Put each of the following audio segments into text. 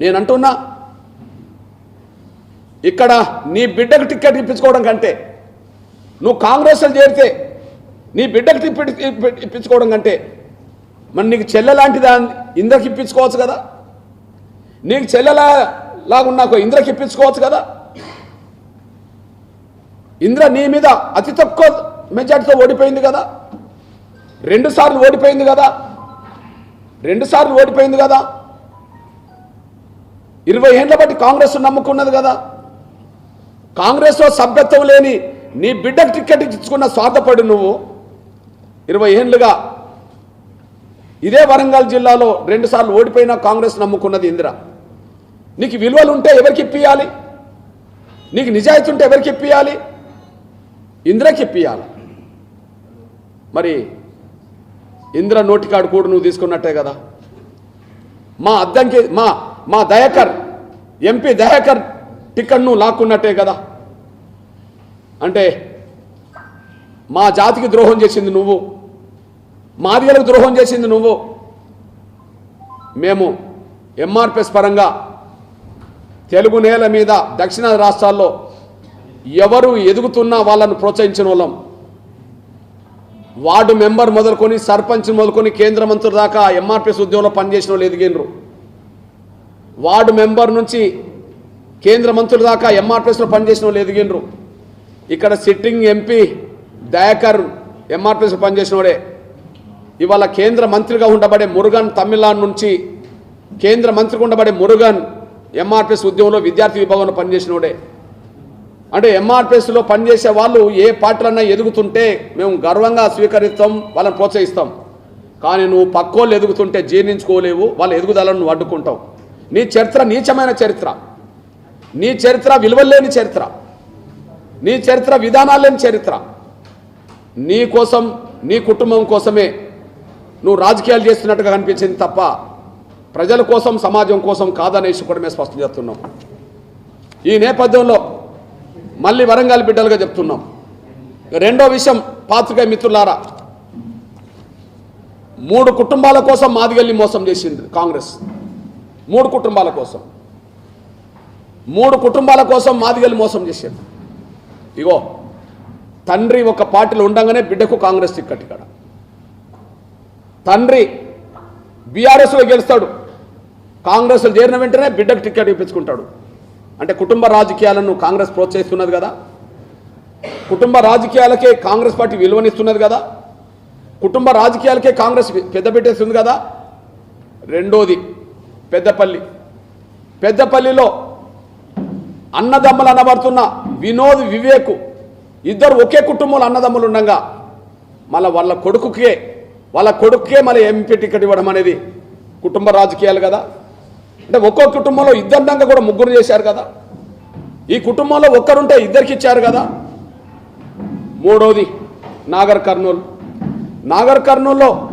నేను అంటున్నా ఇక్కడ నీ బిడ్డకు టికెట్ ఇప్పించుకోవడం కంటే నువ్వు కాంగ్రెస్లో చేరితే నీ బిడ్డకు టికెట్ ఇప్పి- ఇప్పించుకోవడం కంటే మరి నీకు చెల్లెలాంటి దాన్ని ఇంద్రకి ఇప్పించుకోవచ్చు కదా? నీకు చెల్లెలా లాగున్నా ఇంద్రకి ఇప్పించుకోవచ్చు కదా? ఇంద్ర నీ మీద అతి తక్కువ మెజార్టీతో ఓడిపోయింది కదా? రెండు సార్లు ఓడిపోయింది కదా? రెండు సార్లు ఓడిపోయింది కదా? ఇరవై ఏళ్ళ బట్టి కాంగ్రెస్ నమ్ముకున్నది కదా. కాంగ్రెస్లో సభ్యత్వం లేని నీ బిడ్డకు టికెట్ ఇచ్చుకున్న స్వార్థపడి నువ్వు. ఇరవై ఏళ్ళుగా ఇదే వరంగల్ జిల్లాలో రెండుసార్లు ఓడిపోయిన కాంగ్రెస్ నమ్ముకున్నది ఇందిర. నీకు విలువలు ఉంటే ఎవరికి ఇప్పియాలి? నీకు నిజాయితీ ఉంటే ఎవరికి ఇప్పియాలి? ఇందిరకి ఇప్పియాలి. మరి ఇంద్ర నోటికాడు కూడా నువ్వు తీసుకున్నట్టే కదా. మా అద్దంకి మా మా దయాకర్ ఎంపీ దయాకర్ టికెట్ను లాక్కున్నట్టే కదా. అంటే మా జాతికి ద్రోహం చేసింది నువ్వు మాదిగలకు ద్రోహం చేసింది నువ్వు. మేము ఎంఆర్పిఎస్ పరంగా తెలుగు నేల మీద దక్షిణ రాష్ట్రాల్లో ఎవరు ఎదుగుతున్నా వాళ్ళను ప్రోత్సహించిన వాళ్ళం. వార్డు మెంబర్ మొదలుకొని సర్పంచ్ మొదలుకొని కేంద్ర మంత్రుల దాకా ఎంఆర్పిఎస్ ఉద్యోగంలో పనిచేసిన వాళ్ళు ఎదిగినరు. వార్డు మెంబర్ నుంచి కేంద్ర మంత్రుల దాకా ఎంఆర్పిఎస్లో పనిచేసిన వాళ్ళు ఎదిగినరు ఇక్కడ సిట్టింగ్ ఎంపీ దయాకర్ ఎంఆర్పిఎస్లో పనిచేసిన వాడే. ఇవాళ కేంద్ర మంత్రిగా ఉండబడే మురుగన్ తమిళనాడు నుంచి కేంద్ర మంత్రిగా ఉండబడే మురుగన్ ఎంఆర్పిఎస్ ఉద్యమంలో విద్యార్థి విభాగంలో పనిచేసినోడే అంటే ఎంఆర్పిఎస్లో పనిచేసే వాళ్ళు ఏ పార్టీలన్నా ఎదుగుతుంటే మేము గర్వంగా స్వీకరిస్తాం వాళ్ళని ప్రోత్సహిస్తాం. కానీ నువ్వు పక్కోళ్ళు ఎదుగుతుంటే జీర్ణించుకోలేవు వాళ్ళ ఎదుగుదలను నువ్వు అడ్డుకుంటావు. నీ చరిత్ర నీచమైన చరిత్ర. నీ చరిత్ర విలువలేని చరిత్ర. నీ చరిత్ర విధానాలు లేని చరిత్ర. నీ కోసం నీ కుటుంబం కోసమే నువ్వు రాజకీయాలు చేస్తున్నట్టుగా కనిపించింది తప్ప ప్రజల కోసం సమాజం కోసం కాదనేసి కూడా మేము స్పష్టం చేస్తున్నాం ఈ నేపథ్యంలో మళ్ళీ వరంగల్ బిడ్డలుగా చెప్తున్నాం. రెండో విషయం పాత్రిక మిత్రులారా. మూడు కుటుంబాల కోసం మాదిగల్ని మోసం చేసింది కాంగ్రెస్. మూడు కుటుంబాల కోసం. మూడు కుటుంబాల కోసం మాదిగలు మోసం చేశాడు. ఇగో తండ్రి ఒక పార్టీలో ఉండగానే బిడ్డకు కాంగ్రెస్ టిక్కెట్ ఇక్కడ తండ్రి బీఆర్ఎస్లో గెలుస్తాడు. కాంగ్రెస్లో చేరిన వెంటనే బిడ్డకు టిక్కెట్ ఇప్పించుకుంటాడు. అంటే కుటుంబ రాజకీయాలను కాంగ్రెస్ ప్రోత్సహిస్తున్నది కదా. కుటుంబ రాజకీయాలకే కాంగ్రెస్ పార్టీ విలువనిస్తున్నది కదా. కుటుంబ రాజకీయాలకే కాంగ్రెస్ పెద్ద పెట్టేస్తుంది కదా. రెండోది పెద్దపల్లి. పెద్దపల్లిలో అన్నదమ్ములు అనబడుతున్న వినోద్ వివేకు ఇద్దరు ఒకే కుటుంబంలో అన్నదమ్ములు ఉండగా మళ్ళీ వాళ్ళ కొడుకుకే వాళ్ళ కొడుకుకే మళ్ళీ ఎంపీ టికెట్ ఇవ్వడం అనేది కుటుంబ రాజకీయాలు కదా. అంటే ఒక్కో కుటుంబంలో ఇద్దరిదంగా కూడా ముగ్గురు చేశారు కదా. ఈ కుటుంబంలో ఒక్కరుంటే ఇద్దరికి ఇచ్చారు కదా. మూడోది నాగర్ కర్నూలు. నాగర్ కర్నూల్లో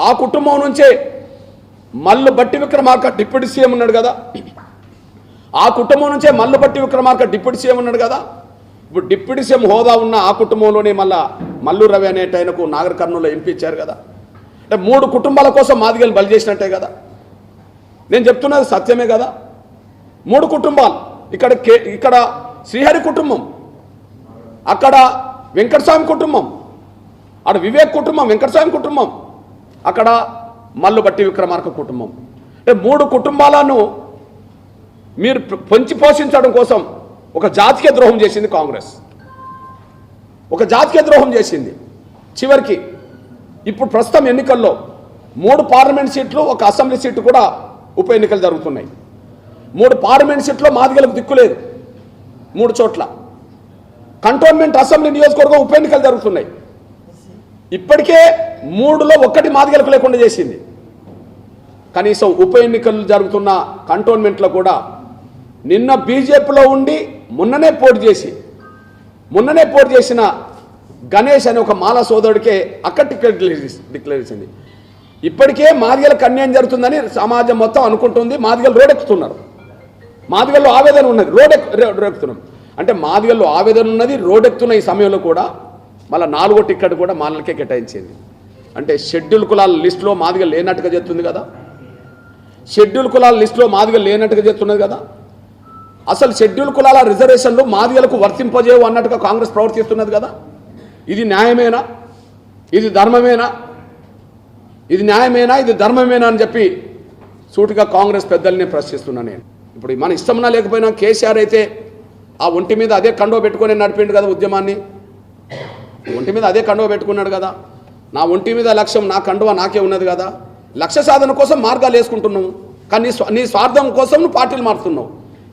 ఆ కుటుంబం నుంచే మల్లు బట్టి విక్రమార్క డిప్యూటీ సీఎం ఉన్నాడు కదా. ఆ కుటుంబం నుంచే మల్లు బట్టి విక్రమార్క డిప్యూటీ సీఎం ఉన్నాడు కదా. ఇప్పుడు డిప్యూటీ సీఎం హోదా ఉన్న ఆ కుటుంబంలోనే మళ్ళా మల్లు రవి అనేట ఆయనకు నాగర్ కర్నూలులో ఎంపీ ఇచ్చారు కదా. అంటే మూడు కుటుంబాల కోసం మాదిగలు బలి చేసినట్టే కదా. నేను చెప్తున్నది సత్యమే కదా. మూడు కుటుంబాలు ఇక్కడ కే ఇక్కడ శ్రీహరి కుటుంబం అక్కడ వెంకటస్వామి కుటుంబం అక్కడ వివేక్ కుటుంబం వెంకటస్వామి కుటుంబం అక్కడ మల్లుబట్టి విక్రమార్క కుటుంబం. అంటే మూడు కుటుంబాలను మీరు పొంచి పోషించడం కోసం ఒక జాతీయ ద్రోహం చేసింది కాంగ్రెస్. ఒక జాతీయ ద్రోహం చేసింది. చివరికి ఇప్పుడు ప్రస్తుతం ఎన్నికల్లో మూడు పార్లమెంట్ సీట్లు ఒక అసెంబ్లీ సీటు కూడా ఉప ఎన్నికలు జరుగుతున్నాయి. మూడు పార్లమెంట్ సీట్లో మాదిగలకు దిక్కులేదు మూడు చోట్ల. కంటోన్మెంట్ అసెంబ్లీ నియోజకవర్గం ఉప ఎన్నికలు జరుగుతున్నాయి. ఇప్పటికే మూడులో ఒక్కటి మాదిగలకు లేకుండా చేసింది. కనీసం ఉప ఎన్నికలు జరుగుతున్న కంటోన్మెంట్లో కూడా నిన్న బీజేపీలో ఉండి మొన్ననే పోటీ చేసి మొన్ననే పోటీ చేసిన గణేష్ అనే ఒక మాల సోదరుడికే అక్కడ టికెట్ డిక్లేర్- చేసింది. ఇప్పటికే మాదిగలకు అన్యాయం జరుగుతుందని సమాజం మొత్తం అనుకుంటుంది. మాదిగలు రోడెక్కుతున్నారు. మాదిగల్లో ఆవేదన ఉన్నది. రోడెక్ రోడెక్కుతున్నాం. అంటే మాదిగల్లో ఆవేదన ఉన్నది రోడెక్కుతున్న ఈ సమయంలో కూడా మళ్ళీ నాలుగో టికెట్ కూడా మాలలకే కేటాయించింది. అంటే షెడ్యూల్ కులాల లిస్టులో మాదిగా లేనట్టుగా చెప్తుంది కదా? షెడ్యూల్ కులాల లిస్టులో మాదిగా లేనట్టుగా చెప్తున్నది కదా? అసలు షెడ్యూల్ కులాల రిజర్వేషన్లు మాదిగలకు వర్తింపజేయవు అన్నట్టుగా కాంగ్రెస్ ప్రవర్తిస్తున్నది కదా? ఇది న్యాయమేనా? ఇది ధర్మమేనా? ఇది న్యాయమేనా? ఇది ధర్మమేనా అని చెప్పి సూటిగా కాంగ్రెస్ పెద్దల్ని ప్రశ్నిస్తున్నా నేను. ఇప్పుడు మన ఇష్టమన్నా లేకపోయినా కేసీఆర్ అయితే ఆ ఒంటి మీద అదే కండో పెట్టుకొని నడిపిండు కదా ఉద్యమాన్ని. ఒంటి మీద అదే కండువ పెట్టుకున్నాడు కదా. నా ఒంటి మీద లక్ష్యం నా కండువ నాకే ఉన్నది కదా. లక్ష్య సాధన కోసం మార్గాలు వేసుకుంటున్నావు. కానీ నీ నీ స్వార్థం కోసం నువ్వు పార్టీలు మారుతున్నావు.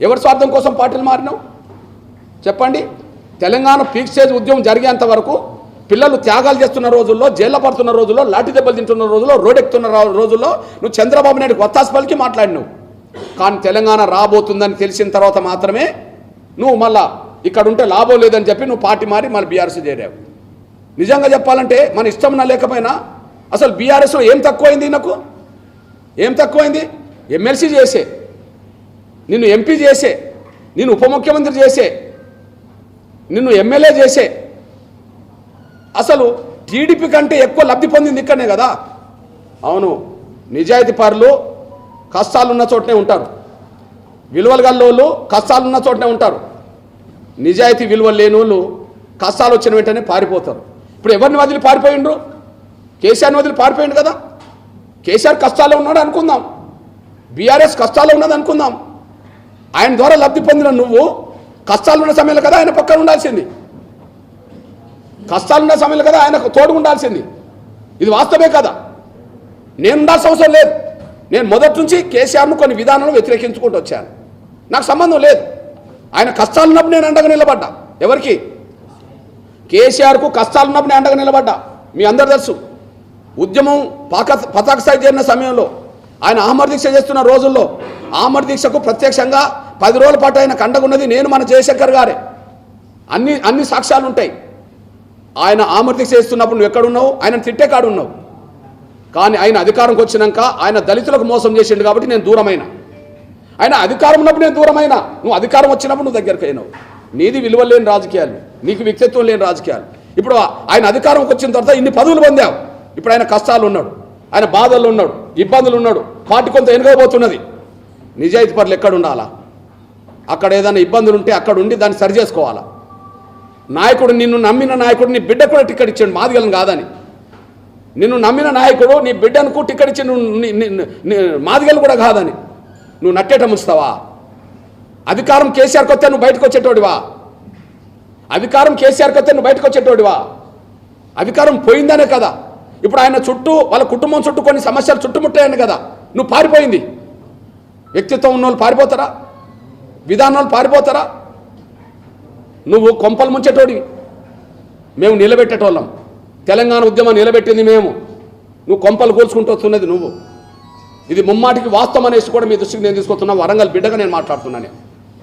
ఎవరి స్వార్థం కోసం పార్టీలు మారినావు? చెప్పండి. తెలంగాణ పీక్ స్టేజ్ ఉద్యమం జరిగేంత వరకు పిల్లలు త్యాగాలు చేస్తున్న రోజుల్లో జైల్లో పడుతున్న రోజుల్లో లాఠీ దెబ్బలు తింటున్న రోజుల్లో రోడెక్కుతున్న రోజుల్లో నువ్వు చంద్రబాబు నాయుడు కొత్త పలికి మాట్లాడినావు. కానీ తెలంగాణ రాబోతుందని తెలిసిన తర్వాత మాత్రమే నువ్వు మళ్ళా ఇక్కడ ఉంటే లాభం లేదని చెప్పి నువ్వు పార్టీ మారి మళ్ళీ బీఆర్సీ చేరావు. నిజంగా చెప్పాలంటే మన ఇష్టం నా లేకపోయినా అసలు బీఆర్ఎస్లో ఏం తక్కువైంది నాకు ఏం తక్కువైంది? ఎమ్మెల్సీ చేసే నిన్ను ఎంపీ చేసే నిన్ను ఉప ముఖ్యమంత్రి చేసే నిన్ను ఎమ్మెల్యే చేసే. అసలు టీడీపీ కంటే ఎక్కువ లబ్ధి పొందింది ఇక్కడనే కదా? అవును నిజాయితీ పరులు కష్టాలున్న చోటనే ఉంటారు. విలువలు గల్లోళ్ళు కష్టాలున్న చోటనే ఉంటారు. నిజాయితీ విలువలు లేని వాళ్ళు కష్టాలు వచ్చిన వెంటనే పారిపోతారు. ఇప్పుడు ఎవరిని వదిలి పారిపోయిండ్రు? కేసీఆర్ని వదిలి పారిపోయిండు కదా? కేసీఆర్ కష్టాల్లో ఉన్నాడు అనుకుందాం. బీఆర్ఎస్ కష్టాల్లో ఉన్నది అనుకుందాం. ఆయన ద్వారా లబ్ధి పొందిన నువ్వు కష్టాలున్న సమయంలో కదా ఆయన పక్కన ఉండాల్సింది. కష్టాలున్న సమయంలో కదా ఆయనకు తోడు ఉండాల్సింది. ఇది వాస్తవమే కదా. నేను ఉండాల్సిన అవసరం లేదు. నేను మొదటి నుంచి కేసీఆర్ను కొన్ని విధానాలు వ్యతిరేకించుకుంటూ వచ్చాను. నాకు సంబంధం లేదు. ఆయన కష్టాలున్నప్పుడు నేను అండగా నిలబడ్డా. ఎవరికి? కేసీఆర్కు కష్టాలు ఉన్నప్పుడు నేను అండగా నిలబడ్డా. మీ అందరు తెలుసు. ఉద్యమం పాక పతాక స్థాయి చేరిన సమయంలో ఆయన ఆమర దీక్ష చేస్తున్న రోజుల్లో ఆమర దీక్షకు ప్రత్యక్షంగా పది రోజుల పాటు ఆయన కండగున్నది నేను మన జయశంకర్ గారే. అన్ని అన్ని సాక్ష్యాలు ఉంటాయి. ఆయన ఆమర దీక్ష చేస్తున్నప్పుడు నువ్వు ఎక్కడున్నావు? ఆయన తిట్టే కాడు ఉన్నావు కానీ ఆయన అధికారంకి వచ్చినాక ఆయన దళితులకు మోసం చేసిండు కాబట్టి నేను దూరమైన. ఆయన అధికారం ఉన్నప్పుడు నేను దూరమైన. నువ్వు అధికారం వచ్చినప్పుడు నువ్వు దగ్గరికి అయినావు. నీది విలువ లేని రాజకీయాలు. నీకు వ్యక్తిత్వం లేని రాజకీయాలు. ఇప్పుడు ఆయన అధికారంకి వచ్చిన తర్వాత ఇన్ని పదవులు పొందావు. ఇప్పుడు ఆయన కష్టాలు ఉన్నాడు. ఆయన బాధలు ఉన్నాడు. ఇబ్బందులు ఉన్నాడు. పార్టీ కొంత ఎనగబోతున్నది. నిజాయితీ పనులు ఎక్కడ ఉండాలా? అక్కడ ఏదైనా ఇబ్బందులు ఉంటే అక్కడ ఉండి దాన్ని సరి చేసుకోవాలా? నాయకుడు నిన్ను నమ్మిన నాయకుడు నీ బిడ్డ కూడా టికెట్ ఇచ్చాడు. మాదిగలం కాదని. నిన్ను నమ్మిన నాయకుడు నీ బిడ్డనుకు టికెట్ ఇచ్చి నువ్వు మాదిగలు కూడా కాదని. నువ్వు నట్టేట ముంచుతావా అధికారం కేసీఆర్కి వస్తే నువ్వు బయటకు వచ్చేటోడివా? అధికారం కేసీఆర్కి వస్తే నువ్వు బయటకు వచ్చేటోడివా? అధికారం పోయిందనే కదా. ఇప్పుడు ఆయన చుట్టూ వాళ్ళ కుటుంబం చుట్టూ కొన్ని సమస్యలు చుట్టుముట్టాయని కదా. నువ్వు పారిపోయింది. వ్యక్తిత్వం ఉన్న వాళ్ళు పారిపోతారా? విధానాలు పారిపోతారా? నువ్వు కొంపలు ముంచేటోడివి. మేము నిలబెట్టేటోళ్ళం. తెలంగాణ ఉద్యమం నిలబెట్టింది మేము. నువ్వు కొంపలు కూల్చుకుంటూ వస్తున్నది నువ్వు. ఇది ముమ్మాటికి వాస్తవం అనేసి కూడా మీ దృష్టికి నేను తీసుకొస్తున్నా. వరంగల్ బిడ్డగా నేను మాట్లాడుతున్నాను.